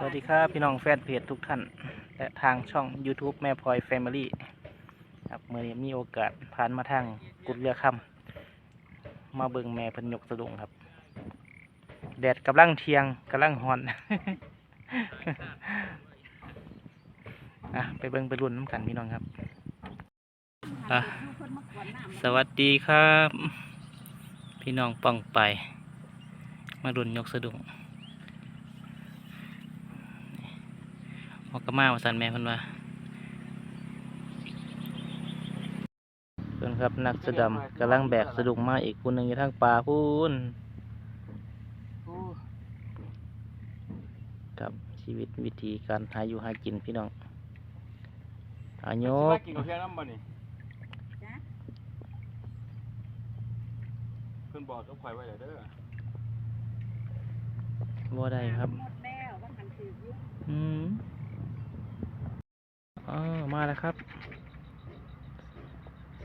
สวัสดีครับ พี่น้องแฟนเพจทุกท่าน และทางช่อง YouTube แม่พลอย Family ครับเมื่อนี้มีโอกาสผ่านมาทางกุดเรือคำมาเบิ่งแม่พันยกสะดุงครับ แดดกำลังเทียงกำลังฮอนอะไปเบิ่งไปรุ่นน้ำกันพี่น้องครับอะสวัสดีครับ พี่น้องป่องไป มารุ่นยกสะดุง ออ กกมาว่าสันแม่เพิ่นว่าเพิ่นครับนักสะดำกำลังแบกสะดุงมาอีกคนหนึ่งอยู่ทางป่าพูนกับชีวิตวิธีการหาอยู่หากินพี่น้องอายุมากกินกาแฟน้ำบ่นี่เพิ่นบอกกับข่อยไว้แล้วเด้อบ่ได้ครับหมดแล้วว่าหันถืออยู่อืม อ๋อมาแล้วครับ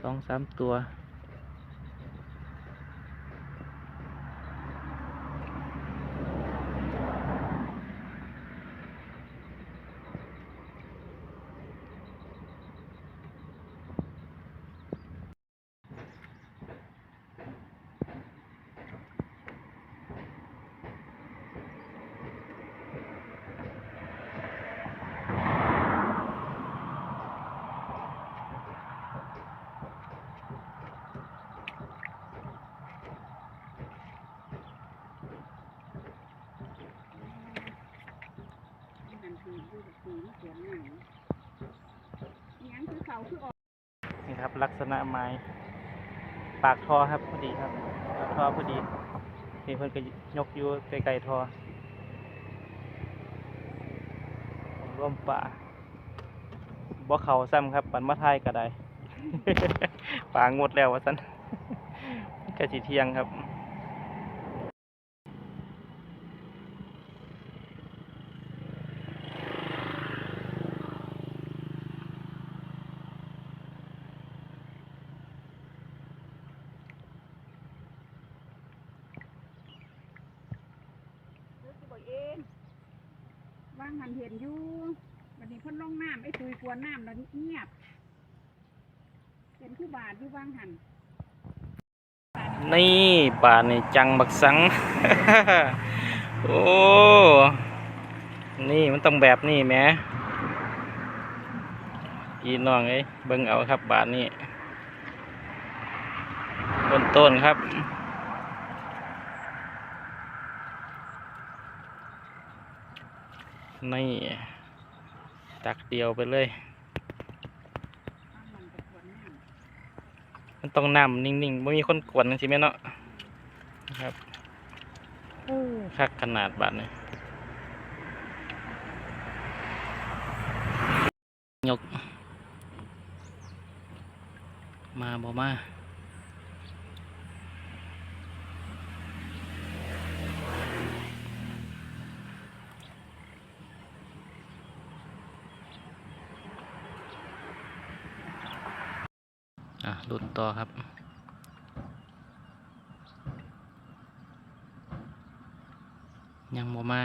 สองสามตัว หันถืออยู่กับถือเสียงหนังอิหยังคือเขาคือออก นี่ครับ ลักษณะไม้ ปากทอครับพอดีครับปากทอพอดีนี่เพิ่นก็ยกอยู่ไกลๆทอร่วมป่าบ่เขาซ้ำครับปันมาไทยก็ได้ ป่างดแล้ววะสั้นกะจิเทียงครับ คือสิบอก เองว่างหันเห็นอยู่วันนี้พ่นลงน้ำไอ้ตุยกวนน้ำแล้วเงียบเป็นผู้บาทอยู่ว่างหันนี่ป่านี่จังบักสัง โอ้ นี่มันต้องแบบนี้แหมพี่น้องเอ้ยเบิ่งเอาครับบาทนี้ต้นต้นครับ นี่ตักเดียวไปเลยว่างมันไปกวนน้มันต้องนำนิ่งๆไม่มีคนกวนใช่ไหมเนาะนะครับคักขนาดบาทนี่ยก มาบอมา อะลุ้นต่อครับยังบ่มา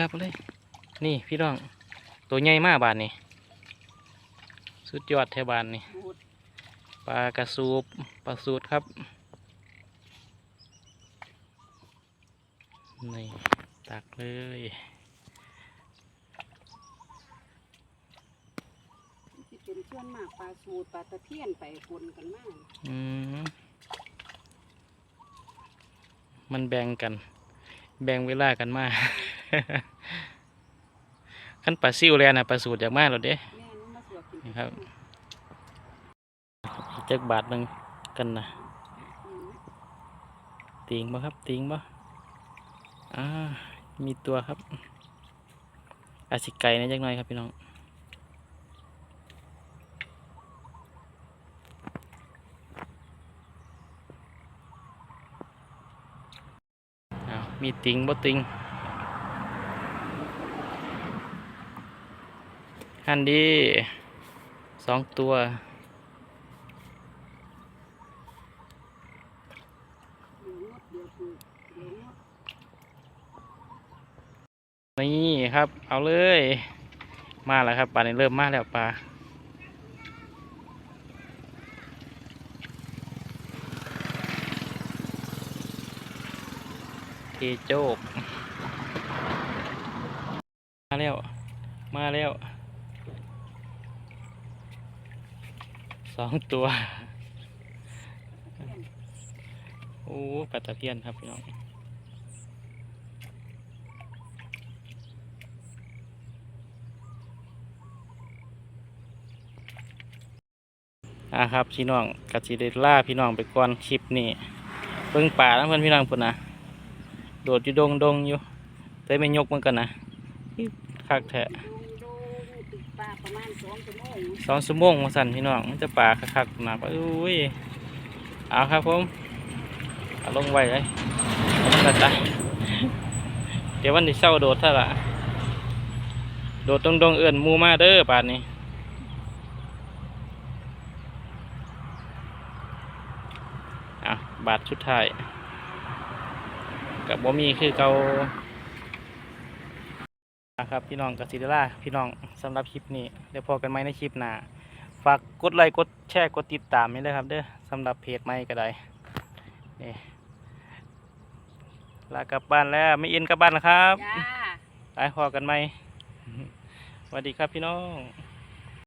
ครับเลย นี่พี่น้อง ตัวใหญ่มากบานนี่ สุดยอดแทบานนี่ ปลากระสูบปลาสูดครับ นี่ ตักเลยสิเป็นส่วนมากปลาสูตรปลาตะเพียนไปปนกันมากอืมมันแบ่งกัน แบ่งเวลากันมาขั้นปลาซิวแล้วนะปลาสูตรจากมาแล้วเด้แม่นุ่มาสวดกินนี่ครับจักบาทหนึ่งกันนะอืมติงบ่ครับติงบ่อ่า มีตัวครับ อาสิไก่นะจักหน่อยครับพี่น้องมีติงบ่ติงฮันดีสองตัวคือเลี้ยงหมด นี่ครับ เอาเลย มาแล้วครับปลาเนี่ยเริ่มมาแล้วปลาเทโจก มาแล้ว มาแล้ว สองตัว โอ้ปลาตะเพียนครับพี่น้อง อะครับพี่น้องกะจิได้ล่าพี่น้องไปก่อนคลิปนี้เบิ่งป่าแล้วเพื่อนพี่น้องพุ่นนะโดดอยู่ดงดงอยู่แต่ไม่ยกมันกันนะคักแท้ดูดูติดปลาประสองชั่วโมงสองชั่วโมงมาสั่นพี่น้องมันจะป่าคักๆนะอุ้ยเอาครับผมเอาลงไว้เลยเอาลงกระตายเดี๋ยววันที่เศร้าโดดเถ้าละโดดตรงดงๆเอื่นมูมาเด้อป่านนี้ อะ บาทชุดท้ายกับบ่มีคือเกานะครับพี่น้องกับซิเดล่าพี่น้องสำหรับคลิปนี้เดี๋ยวพอกันไหมในคลิปหน้าฝากกดไลค์กดแชร์กดติดตามนี่เลยครับเด้อสำหรับเพจใหม่ก็ได้นี่ลากลับบ้านแล้วไม่อินกลับบ้านแล้วครับจ้า ไปพอกันไหมสวัสดีครับพี่น้อง